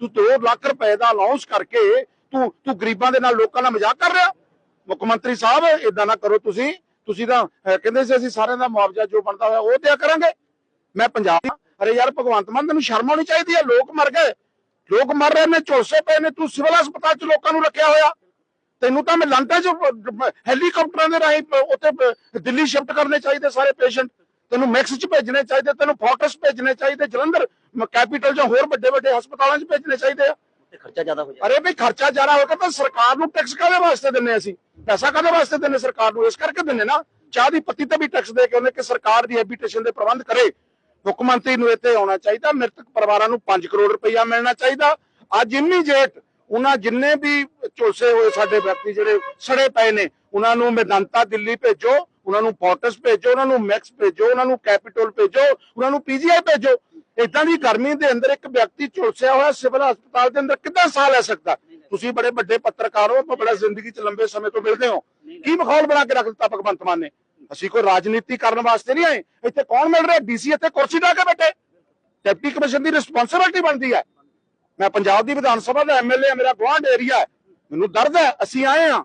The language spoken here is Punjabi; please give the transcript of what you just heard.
ਤੂੰ 2 ਲੱਖ ਰੁਪਏ ਦਾ ਅਨਾਉਂਸ ਕਰਕੇ ਤੂੰ ਤੂੰ ਗਰੀਬਾਂ ਦੇ ਨਾਲ ਲੋਕਾਂ ਨਾਲ ਮਜ਼ਾਕ ਕਰ ਰਿਹਾ? ਮੁੱਖ ਮੰਤਰੀ ਸਾਹਿਬ ਇਦਾਂ ਨਾ ਕਰੋ ਤੁਸੀਂ। ਤੁਸੀਂ ਤਾਂ ਕਹਿੰਦੇ ਸੀ ਅਸੀਂ ਸਾਰਿਆਂ ਦਾ ਮੁਆਵਜ਼ਾ ਜੋ ਬਣਦਾ ਹੋਇਆ ਉਹ ਦਿਆ ਕਰਾਂਗੇ। ਮੈਂ ਪੰਜਾਬ ਅਰੇ ਯਾਰ, ਭਗਵੰਤ ਮਾਨ, ਤੈਨੂੰ ਸ਼ਰਮ ਆਉਣੀ ਚਾਹੀਦੀ ਹੈ ਲੋਕ ਮਰ ਗਏ। ਲੋਕ ਮਰ ਰਹੇ ਨੇ, ਝੁਲਸੇ ਪਏ ਨੇ। ਤੂੰ ਸਿਵਲ ਹਸਪਤਾਲ 'ਚ ਲੋਕਾਂ ਨੂੰ ਰੱਖਿਆ ਹੋਇਆ। ਤੈਨੂੰ ਤਾਂ ਮੈਂ ਲੰਡਨ 'ਚ ਹੈਲੀਕਾਪਟਰਾਂ ਦੇ ਰਾਹੀਂ ਉੱਥੇ ਦਿੱਲੀ ਸ਼ਿਫਟ ਕਰਨੇ ਚਾਹੀਦੇ ਸਾਰੇ ਪੇਸ਼ੈਂਟ। ਤੈਨੂੰ ਮੈਕਸ 'ਚ ਭੇਜਣੇ ਚਾਹੀਦੇ, ਤੈਨੂੰ ਫੋਕਸ ਭੇਜਣੇ ਚਾਹੀਦੇ, ਜਲੰਧਰ। ਕੈਪੀਟਲ ਜਾਂ ਹੋਰ ਵੱਡੇ ਵੱਡੇ ਹਸਪਤਾਲਾਂ 'ਚ ਭੇਜਣੇ ਚਾਹੀਦੇ ਆ। ਤੇ ਖਰਚਾ ਜ਼ਿਆਦਾ ਹੋ ਜਾਏਗਾ। ਅਰੇ ਵੀ ਖਰਚਾ ਜ਼ਿਆਦਾ ਹੋਏਗਾ ਤਾਂ ਸਰਕਾਰ ਨੂੰ ਟੈਕਸ ਕਾਹਦੇ ਵਾਸਤੇ ਦਿੰਨੇ ਅਸੀਂ? ਪੈਸਾ ਕਾਹਦੇ ਵਾਸਤੇ ਦਿੰਨੇ ਸਰਕਾਰ ਨੂੰ? ਇਸ ਕਰਕੇ ਦਿੰਨੇ ਨਾ। ਚਾਹ ਦੀ ਪੱਤੀ ਤੇ ਵੀ ਟੈਕਸ ਦੇ ਕੇ ਉਹਨੇ ਕਿ ਸਰਕਾਰ ਦੀ ਹੈਬਿਟੇਸ਼ਨ ਦੇ ਪ੍ਰਬੰਧ ਕਰੇ। ਮੁੱਖ ਮੰਤਰੀ ਨੂੰ ਇੱਥੇ ਆਉਣਾ ਚਾਹੀਦਾ। ਮ੍ਰਿਤਕ ਪਰਿਵਾਰਾਂ ਨੂੰ 5 ਕਰੋੜ ਰੁਪਈਆ ਮਿਲਣਾ ਚਾਹੀਦਾ। ਅੱਜ ਇਮੀਡੀਏਟ ਉਹਨਾਂ ਜਿੰਨੇ ਵੀ ਝੁਲਸੇ ਹੋਏ ਸਾਡੇ ਵਿਅਕਤੀ ਜਿਹੜੇ ਸੜੇ ਪਏ ਨੇ ਉਹਨਾਂ ਨੂੰ ਮੈਦਾਂਤਾ ਦਿੱਲੀ ਭੇਜੋ ਉਹਨਾਂ ਨੂੰ ਫੋਰਟਸ ਭੇਜੋ ਉਹਨਾਂ ਨੂੰ ਮੈਕਸ ਭੇਜੋ ਉਹਨਾਂ ਨੂੰ ਕੈਪੀਟਲ ਭੇਜੋ ਉਹਨਾਂ ਨੂੰ ਪੀਜੀਆਈ ਭੇਜੋ। ਇਦਾਂ ਦੀ ਗਰਮੀ ਦੇ ਅੰਦਰ ਇੱਕ ਵਿਅਕਤੀ ਝੁਲਸਿਆ ਹੋਇਆ ਸਿਵਲ ਹਸਪਤਾਲ ਦੇ ਅੰਦਰ ਕਿੱਦਾਂ ਸਾਹ ਲੈ ਸਕਦਾ? ਤੁਸੀਂ ਬੜੇ ਵੱਡੇ ਪੱਤਰਕਾਰ ਹੋ ਆਪਾਂ ਬੜਾ ਜ਼ਿੰਦਗੀ 'ਚ ਲੰਬੇ ਸਮੇਂ ਤੋਂ ਮਿਲਦੇ ਹੋ। ਕੀ ਮਖੌਲ ਬਣਾ ਕੇ ਰੱਖ ਦਿੱਤਾ ਭਗਵੰਤ ਮਾਨ ਨੇ? ਅਸੀਂ ਕੋਈ ਰਾਜਨੀਤੀ ਕਰਨ ਵਾਸਤੇ ਨਹੀਂ ਆਏ। ਇੱਥੇ ਕੌਣ ਮਿਲ ਰਿਹਾ? ਡੀਸੀ ਇੱਥੇ ਕੁਰਸੀ ਢਾ ਕੇ ਬੈਠੇ। ਡਿਪਟੀ ਕਮਿਸ਼ਨ ਦੀ ਰਿਸਪੌਂਸਿਬਿਲਟੀ ਬਣਦੀ ਹੈ। ਮੈਂ ਪੰਜਾਬ ਦੀ ਵਿਧਾਨ ਸਭਾ ਦਾ ਐਮਐਲਏ ਮੇਰਾ ਗਵਾਂਢ ਏਰੀਆ ਹੈ। ਮੈਨੂੰ ਦਰਦ ਹੈ ਅਸੀਂ ਆਏ ਹਾਂ।